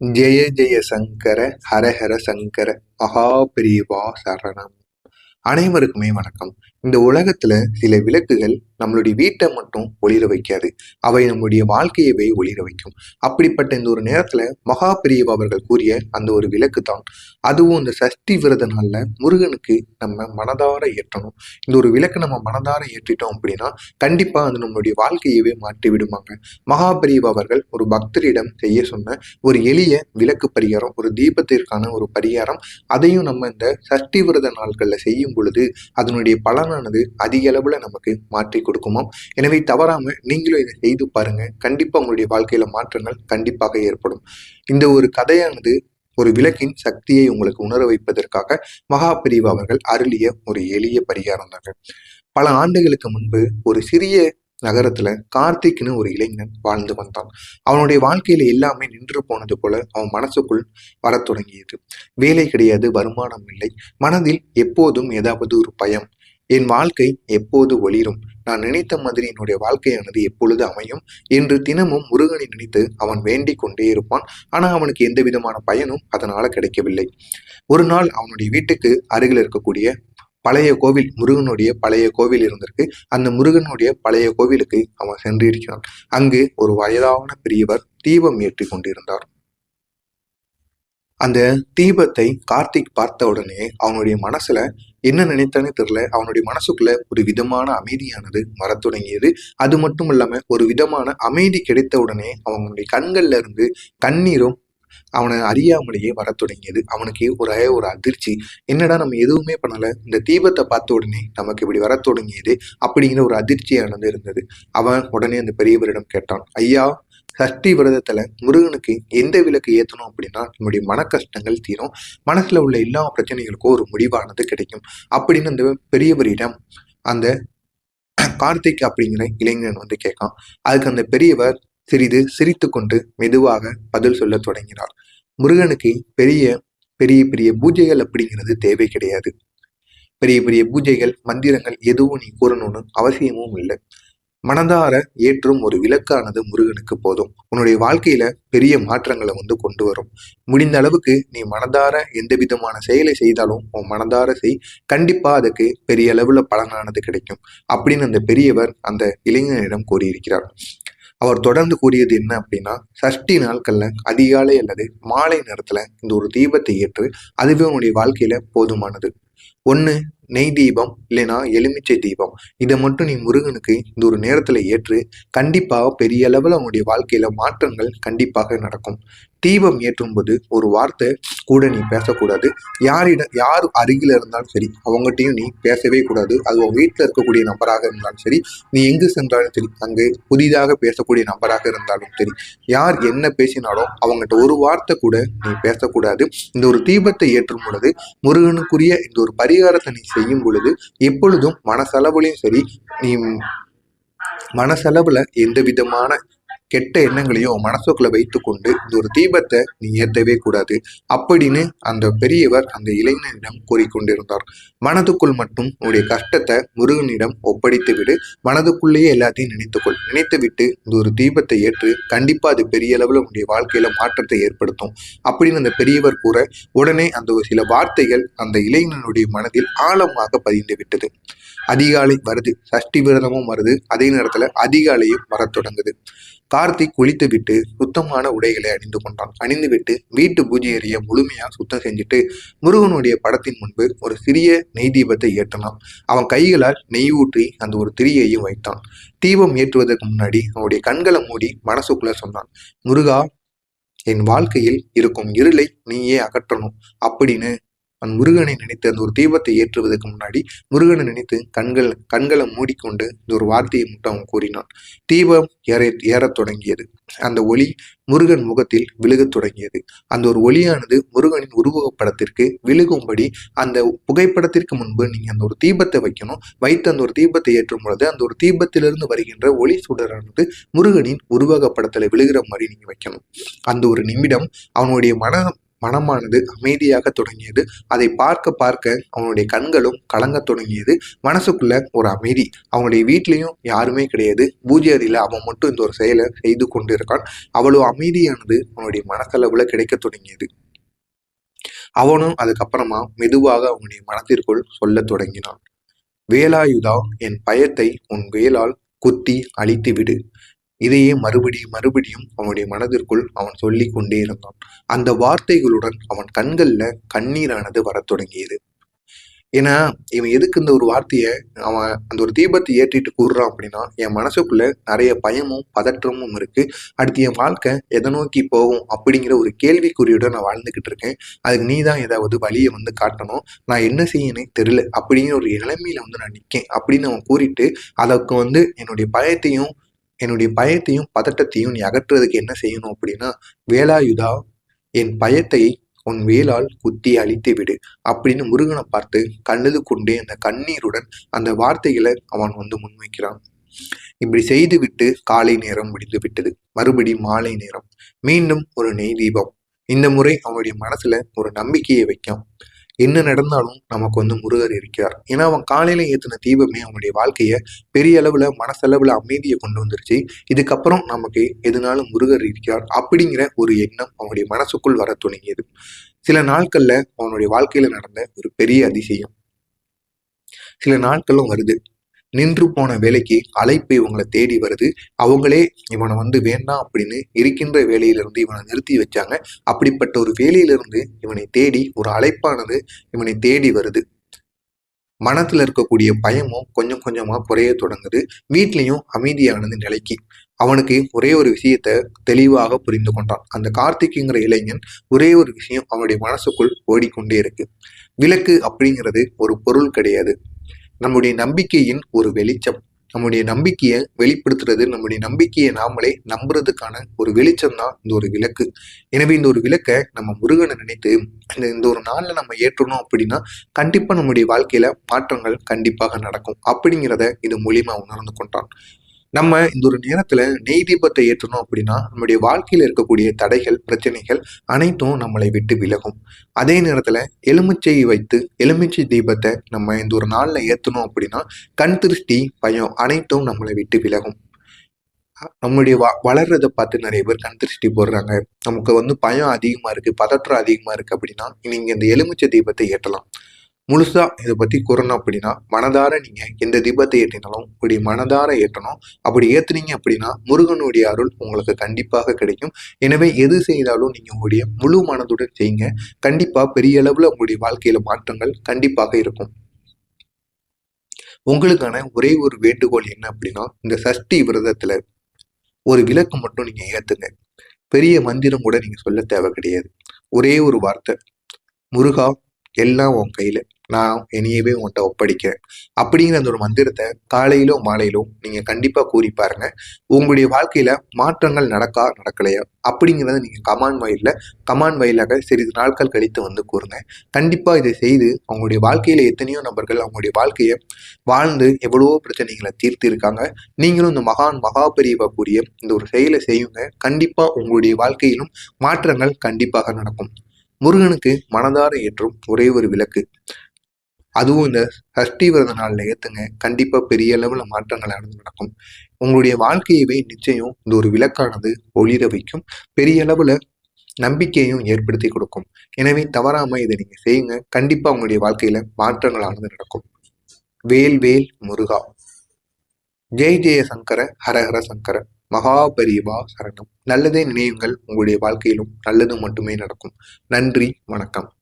ஜெய ஜெய சங்கர ஹரஹர சங்கர மகாபிரிவா சரணம் அனைவருக்குமே வணக்கம் இந்த உலகத்துல சில விளக்குகள் நம்மளுடைய வீட்டை மட்டும் ஒளிர வைக்காது. அவை நம்முடைய வாழ்க்கையவே ஒளிர வைக்கும். அப்படிப்பட்ட இந்த ஒரு நேரத்துல மகா பிரியவா அவர்கள் கூறிய அந்த ஒரு விளக்கு தான். அதுவும் இந்த சஷ்டி விரத நாள்ல முருகனுக்கு நம்ம மனதார ஏற்றணும். இந்த ஒரு விளக்கு நம்ம மனதார ஏற்றிட்டோம் அப்படின்னா கண்டிப்பா அது நம்மளுடைய வாழ்க்கையவே மாற்றி விடுவாங்க மகா பிரியவா அவர்கள் ஒரு பக்தரிடம் செய்ய சொன்ன ஒரு எளிய விளக்கு பரிகாரம் ஒரு தீபத்திற்கான ஒரு பரிகாரம். அதையும் நம்ம இந்த சஷ்டி விரத நாட்கள்ல செய்யும் பொழுது அதனுடைய பலனானது அதிக அளவுல நமக்கு மாற்றி கொடுக்குமாம். எனவே தவறாமல் நீங்களும் இதை செய்து பாருங்க. கண்டிப்பா உங்களுடைய வாழ்க்கையில மாற்றங்கள் கண்டிப்பாக ஏற்படும். இந்த ஒரு கதையானது ஒரு விளக்கின் சக்தியை உங்களுக்கு உணர வைப்பதற்காக மகா பிரிவு அவர்கள் அருளிய ஒரு எளிய பரிகாரம் தாங்க. பல ஆண்டுகளுக்கு முன்பு ஒரு சிறிய நகரத்துல கார்த்திக்னு ஒரு இளைஞன் வாழ்ந்து வந்தான். அவனுடைய வாழ்க்கையில எல்லாமே நின்று போனது போல அவன் மனசுக்குள் வரத் தொடங்கியது. வேலை கிடையாது வருமானம் இல்லை. மனதில் எப்போதும் ஏதாவது ஒரு பயம் என் வாழ்க்கை எப்போது ஒளிரும்? நான் நினைத்த மாதிரி என்னுடைய வாழ்க்கையானது எப்பொழுது அமையும்? என்று தினமும் முருகனை நினைத்து அவன் வேண்டிக் கொண்டே இருப்பான். ஆனால் அவனுக்கு எந்த விதமான பயனும் அதனால கிடைக்கவில்லை. ஒரு நாள் அவனுடைய வீட்டுக்கு அருகில் இருக்கக்கூடிய பழைய கோவில் முருகனுடைய பழைய கோவில் இருந்திருக்கு. அந்த முருகனுடைய பழைய கோவிலுக்கு அவன் சென்றிருக்கிறான். அங்கு ஒரு வயதான பெரியவர் தீபம் ஏற்றி கொண்டிருந்தார். அந்த தீபத்தை கார்த்திக் பார்த்த உடனே அவனுடைய மனசுல என்ன நினைத்தானே தெரியல. அவனுடைய மனசுக்குள்ள ஒரு விதமான அமைதியானது வர தொடங்கியது. அது மட்டும் இல்லாம ஒரு விதமான அமைதி கிடைத்த உடனே அவனுடைய கண்கள்ல இருந்து கண்ணீரும் அவனை அறியாமலேயே வர தொடங்கியது. அவனுக்கு ஒரு ஒரு அதிர்ச்சி. என்னடா நம்ம எதுவுமே பண்ணல. இந்த தீபத்தை பார்த்த உடனே நமக்கு இப்படி வர தொடங்கியது அப்படிங்கிற ஒரு அதிர்ச்சியானது இருந்தது. அவன் உடனே அந்த பெரியவரிடம் கேட்டான். ஐயா சஷ்டி விரதத்துல முருகனுக்கு எந்த விளக்கு ஏற்றணும் அப்படின்னா நம்முடைய மன கஷ்டங்கள் தீரும். மனசுல உள்ள எல்லா பிரச்சனைகளுக்கும் ஒரு முடிவானது கிடைக்கும். அப்படின்னு அந்த பெரியவரிடம் அந்த கார்த்திக் அப்படிங்கிற இளைஞன் வந்து கேட்கான். அதுக்கு அந்த பெரியவர் சிறிது சிரித்து கொண்டு மெதுவாக பதில் சொல்ல தொடங்கினார். முருகனுக்கு பெரிய பெரிய பெரிய பூஜைகள் அப்படிங்கிறது தேவை கிடையாது. பெரிய பெரிய பூஜைகள் மந்திரங்கள் எதுவும் நீ கூறணும்னு அவசியமும் இல்லை. மனதார ஏற்றும் ஒரு விளக்கானது முருகனுக்கு போதும். உன்னுடைய வாழ்க்கையில பெரிய மாற்றங்களை வந்து கொண்டு வரும். முடிந்த அளவுக்கு நீ மனதார எந்த விதமான செயலை செய்தாலும் உன் மனதார செய். கண்டிப்பா அதுக்கு பெரிய அளவுல பலனானது கிடைக்கும். அப்படின்னு அந்த பெரியவர் அந்த இளைஞனிடம் கூறியிருக்கிறார். அவர் தொடர்ந்து கூறியது என்ன அப்படின்னா சஷ்டி நாட்கள்ல அதிகாலை அல்லது மாலை நேரத்துல இந்த ஒரு தீபத்தை ஏற்று அதுவே உன்னுடைய வாழ்க்கையில போதுமானது. ஒன்று நெய் தீபம் இல்லைனா எலுமிச்சை தீபம். இதை மட்டும் நீ முருகனுக்கு இந்த ஒரு நேரத்தில் ஏற்று கண்டிப்பாக பெரிய அளவில் அவனுடைய வாழ்க்கையில் மாற்றங்கள் கண்டிப்பாக நடக்கும். தீபம் ஏற்றும் போது ஒரு வார்த்தை கூட நீ பேசக்கூடாது. யாரிடம் யார் அருகில் இருந்தாலும் சரி அவங்ககிட்டையும் நீ பேசவே கூடாது. அது உன் வீட்டில் இருக்கக்கூடிய நபராக இருந்தாலும் சரி நீ எங்கு சென்றாலும் சரி அங்கு புதிதாக பேசக்கூடிய நபராக இருந்தாலும் சரி யார் என்ன பேசினாலும் அவங்ககிட்ட ஒரு வார்த்தை கூட நீ பேசக்கூடாது. இந்த ஒரு தீபத்தை ஏற்றும் பொழுது முருகனுக்குரிய இந்த ஒரு பரிகாரத்தை நீ செய்யும் பொழுது எப்பொழுதும் மனசளவுலையும் சரி நீ மனசளவில் எந்த விதமான கெட்ட எண்ணங்களையும் மனசுக்குள்ள வைத்துக்கொண்டு இந்த ஒரு தீபத்தை நீ ஏற்றவே கூடாது. அப்படின்னு அந்த பெரியவர் அந்த இளைஞனிடம் கூறிக்கொண்டிருந்தார். மனதுக்குள் மட்டும் உன்னுடைய கஷ்டத்தை முருகனிடம் ஒப்படைத்து விடு மனதுக்குள்ளேயே எல்லாத்தையும் நினைத்துக்கொள். நினைத்து விட்டு இந்த ஒரு தீபத்தை ஏற்று கண்டிப்பா அது பெரிய அளவில் உன்னுடைய வாழ்க்கையில மாற்றத்தை ஏற்படுத்தும். அப்படின்னு அந்த பெரியவர் கூற உடனே அந்த ஒரு சில வார்த்தைகள் அந்த இளைஞனுடைய மனதில் ஆழமாக பதிந்து விட்டது. அதிகாலை வருது. சஷ்டி விரதமும் வருது. அதே நேரத்துல அதிகாலையும் வரத் தொடங்குது. கார்த்திக் குளித்து விட்டு சுத்தமான உடைகளை அணிந்து கொண்டான். அணிந்துவிட்டு வீட்டு பூஜை அறிய முழுமையா சுத்தம் செஞ்சுட்டு முருகனுடைய படத்தின் முன்பு ஒரு சிறிய நெய் தீபத்தை ஏற்றினான். அவன் கைகளால் நெய் ஊற்றி அந்த ஒரு திரியையும் வைத்தான். தீபம் ஏற்றுவதற்கு முன்னாடி அவனுடைய கண்களை மூடி மனசுக்குள்ள சொன்னான் முருகா என் வாழ்க்கையில் இருக்கும் இருளை நீயே அகற்றணும் அப்படின்னு அவன் முருகனை நினைத்து அந்த ஒரு தீபத்தை ஏற்றுவதற்கு முன்னாடி முருகனை நினைத்து கண்கள் கண்களை மூடிக்கொண்டு இந்த ஒரு வார்த்தையை மட்டும் அவன் கூறினான். தீபம் ஏற ஏறத் தொடங்கியது. அந்த ஒளி முருகன் முகத்தில் விழுகத் தொடங்கியது. அந்த ஒரு ஒளியானது முருகனின் உருவகப்படத்திற்கு விழுகும்படி அந்த புகைப்படத்திற்கு முன்பு நீங்கள் அந்த ஒரு தீபத்தை வைக்கணும் வைத்து அந்த ஒரு தீபத்தை ஏற்றும் பொழுது அந்த ஒரு தீபத்திலிருந்து வருகின்ற ஒளி சுடரானது முருகனின் உருவகப்படத்தில் விழுகிற மாதிரி நீங்கள் வைக்கணும். அந்த ஒரு நிமிடம் அவனுடைய மன மனமானது அமைதியாக தொடங்கியது. அதை பார்க்க பார்க்க அவனுடைய கண்களும் கலங்க தொடங்கியது. மனசுக்குள்ள ஒரு அமைதி. அவனுடைய வீட்லேயும் யாருமே கிடையாது. பூஜை அறையில் அவன் மட்டும் இந்த ஒரு செயலை செய்து கொண்டிருக்கான். அவ்வளவு அமைதியானது அவனுடைய மனசளவுல கிடைக்க தொடங்கியது. அவனும் அதுக்கப்புறமா மெதுவாக அவனுடைய மனத்திற்குள் சொல்ல தொடங்கினான். வேலாயுதா என் பயத்தை உன் வேலால் குத்தி அழித்து விடு. இதையே மறுபடியும் மறுபடியும் அவனுடைய மனதிற்குள் அவன் சொல்லி கொண்டே இருந்தான். அந்த வார்த்தைகளுடன் அவன் கண்கள்ல கண்ணீரானது வரத் தொடங்கியது. ஏன்னா இவன் எதுக்கு இந்த ஒரு வார்த்தையை அவன் அந்த ஒரு தீபத்தை ஏற்றிட்டு கூறுறான் அப்படின்னா என் மனசுக்குள்ள நிறைய பயமும் பதற்றமும் இருக்கு. அடுத்து என் வாழ்க்கை எதை நோக்கி போகும் அப்படிங்கிற ஒரு கேள்விக்குறியோட நான் வாழ்ந்துகிட்டு இருக்கேன். அதுக்கு நீ தான் ஏதாவது வழியை வந்து காட்டணும். நான் என்ன செய்யணும் தெரியல. அப்படிங்கிற ஒரு நிலைமையில வந்து நான் நிற்கேன் அப்படின்னு அவன் கூறிட்டு அதற்கு வந்து என்னுடைய பயத்தையும் என்னுடைய பயத்தையும் பதட்டத்தையும் நீ அகற்றுறதுக்கு என்ன செய்யணும் அப்படின்னா வேலாயுதா என் பயத்தை உன் வேலால் குத்தி அழித்து விடு. அப்படின்னு முருகனை பார்த்து கண்ணது கொண்டே அந்த கண்ணீருடன் அந்த வார்த்தைகளை அவன் வந்து முன்வைக்கிறான். இப்படி செய்து விட்டு காலை நேரம் முடிந்து விட்டது. மறுபடி மாலை நேரம். மீண்டும் ஒரு நெய் தீபம். இந்த முறை அவனுடைய மனசுல ஒரு நம்பிக்கையை வைக்கும். என்ன நடந்தாலும் நமக்கு வந்து முருகர் இருக்கிறார். ஏன்னா அவன் காலையில ஏற்றின தீபமே அவனுடைய வாழ்க்கையை பெரிய அளவுல மனசளவுல அமைதியை கொண்டு வந்துருச்சு. இதுக்கப்புறம் நமக்கு எதுனாலும் முருகர் இருக்கிறார் அப்படிங்கிற ஒரு எண்ணம் அவனுடைய மனசுக்குள் வர துணிங்கியது சில நாட்கள்ல அவனுடைய வாழ்க்கையில நடந்த ஒரு பெரிய அதிசயம். சில நாட்களும் வருது. நின்று போன வேலைக்கு அழைப்பு இவங்களை தேடி வருது. அவங்களே இவனை வந்து வேண்டாம் அப்படின்னு இருக்கின்ற வேலையிலிருந்து இவனை நிறுத்தி வச்சாங்க. அப்படிப்பட்ட ஒரு வேலையிலிருந்து இவனை தேடி ஒரு அழைப்பானது இவனை தேடி வருது. மனத்தில் இருக்கக்கூடிய பயமும் கொஞ்சம் கொஞ்சமாக குறைய தொடங்குது. வீட்லேயும் அமைதியானது நிலைக்கு. அவனுக்கு ஒரே ஒரு விஷயத்த தெளிவாக புரிந்து கொண்டான். அந்த கார்த்திக்குங்கிற இளைஞன் ஒரே ஒரு விஷயம் அவனுடைய மனசுக்குள் ஓடிக்கொண்டே இருக்கு. விளக்கு அப்படிங்கிறது ஒரு பொருள் கிடையாது. நம்முடைய நம்பிக்கையின் ஒரு வெளிச்சம். நம்முடைய நம்பிக்கையை வெளிப்படுத்துறது நம்முடைய நம்பிக்கையை நாமளே நம்புறதுக்கான ஒரு வெளிச்சம் தான் இந்த ஒரு விளக்கு. எனவே இந்த ஒரு விளக்கை நம்ம முருகனை நினைத்து இந்த இந்த ஒரு நாளில் நம்ம ஏற்றணும் அப்படின்னா கண்டிப்பாக நம்முடைய வாழ்க்கையில மாற்றங்கள் கண்டிப்பாக நடக்கும். அப்படிங்கிறத இது மூலியமா உணர்ந்து கொண்டான். நம்ம இந்த ஒரு நேரத்துல நெய் தீபத்தை ஏற்றணும் அப்படின்னா நம்முடைய வாழ்க்கையில் இருக்கக்கூடிய தடைகள் பிரச்சனைகள் அனைத்தும் நம்மளை விட்டு விலகும். அதே நேரத்துல எலுமிச்சையை வைத்து எலுமிச்சை தீபத்தை நம்ம இந்த ஒரு நாள்ல ஏற்றணும் அப்படின்னா கண் திருஷ்டி பயம் அனைத்தும் நம்மளை விட்டு விலகும். நம்மளுடைய வ வளர்றதை பார்த்து நிறைய பேர் கண் திருஷ்டி போடுறாங்க. நமக்கு வந்து பயம் அதிகமா இருக்கு பதற்றம் அதிகமா இருக்கு அப்படின்னா நீங்க இந்த எலுமிச்சை தீபத்தை ஏற்றலாம். முழுசா இதை பத்தி கூறணும் அப்படின்னா மனதார நீங்க எந்த தீபத்தை ஏற்றினாலும் இப்படி மனதார ஏற்றணும். அப்படி ஏத்துனீங்க அப்படின்னா முருகனுடைய அருள் உங்களுக்கு கண்டிப்பாக கிடைக்கும். எனவே எது செய்தாலும் நீங்க உங்களுடைய முழு மனதுடன் செய்யுங்க. கண்டிப்பா பெரிய அளவுல உங்களுடைய வாழ்க்கையில மாற்றங்கள் கண்டிப்பாக இருக்கும். உங்களுக்கான ஒரே ஒரு வேண்டுகோள் என்ன அப்படின்னா இந்த சஷ்டி விரதத்துல ஒரு விளக்கு மட்டும் நீங்க ஏத்துங்க. பெரிய மந்திரம் கூட நீங்க சொல்ல தேவை கிடையாது. ஒரே ஒரு வார்த்தை. முருகா எல்லாம் உன் கையில. நான் என்னையவே உன்கிட்ட ஒப்படைக்கிறேன். அப்படிங்கிற அந்த ஒரு மந்திரத்தை காலையிலோ மாலையிலோ நீங்க கண்டிப்பா கூறி பாருங்க. உங்களுடைய வாழ்க்கையில மாற்றங்கள் நடக்கா நடக்கலையா? அப்படிங்கிறத நீங்க கமான் வயலில் கமான் வயலாக சிறிது நாட்கள் கழித்து வந்து கூறுங்க. கண்டிப்பா இதை செய்து அவங்களுடைய வாழ்க்கையில எத்தனையோ நபர்கள் அவங்களுடைய வாழ்க்கையை வாழ்ந்து எவ்வளவோ பிரச்சனைகளை தீர்த்து இருக்காங்க. நீங்களும் இந்த மகான் மகாபெரியவா கூடிய இந்த ஒரு செயலை செய்யுங்க. கண்டிப்பா உங்களுடைய வாழ்க்கையிலும் மாற்றங்கள் கண்டிப்பாக நடக்கும். முருகனுக்கு மனதார ஏற்றும் ஒரே ஒரு விளக்கு. அதுவும் இந்த சஷ்டி விரத நாளில் ஏற்றுங்க கண்டிப்பாக பெரிய அளவில் மாற்றங்கள் நடக்கும். உங்களுடைய வாழ்க்கையவே நிச்சயம் இந்த ஒரு விளக்கானது ஒளிர வைக்கும். பெரிய அளவில் நம்பிக்கையும் ஏற்படுத்தி கொடுக்கும். எனவே தவறாமல் இதை நீங்கள் செய்யுங்க. கண்டிப்பாக உங்களுடைய வாழ்க்கையில மாற்றங்களானது நடக்கும். வேல் வேல் முருகா. ஜெய் ஜெய சங்கர ஹரஹர சங்கர. மகாபரிவா சரணம். நல்லதே நினைவுங்கள் உங்களுடைய வாழ்க்கையிலும் நல்லது மட்டுமே நடக்கும். நன்றி வணக்கம்.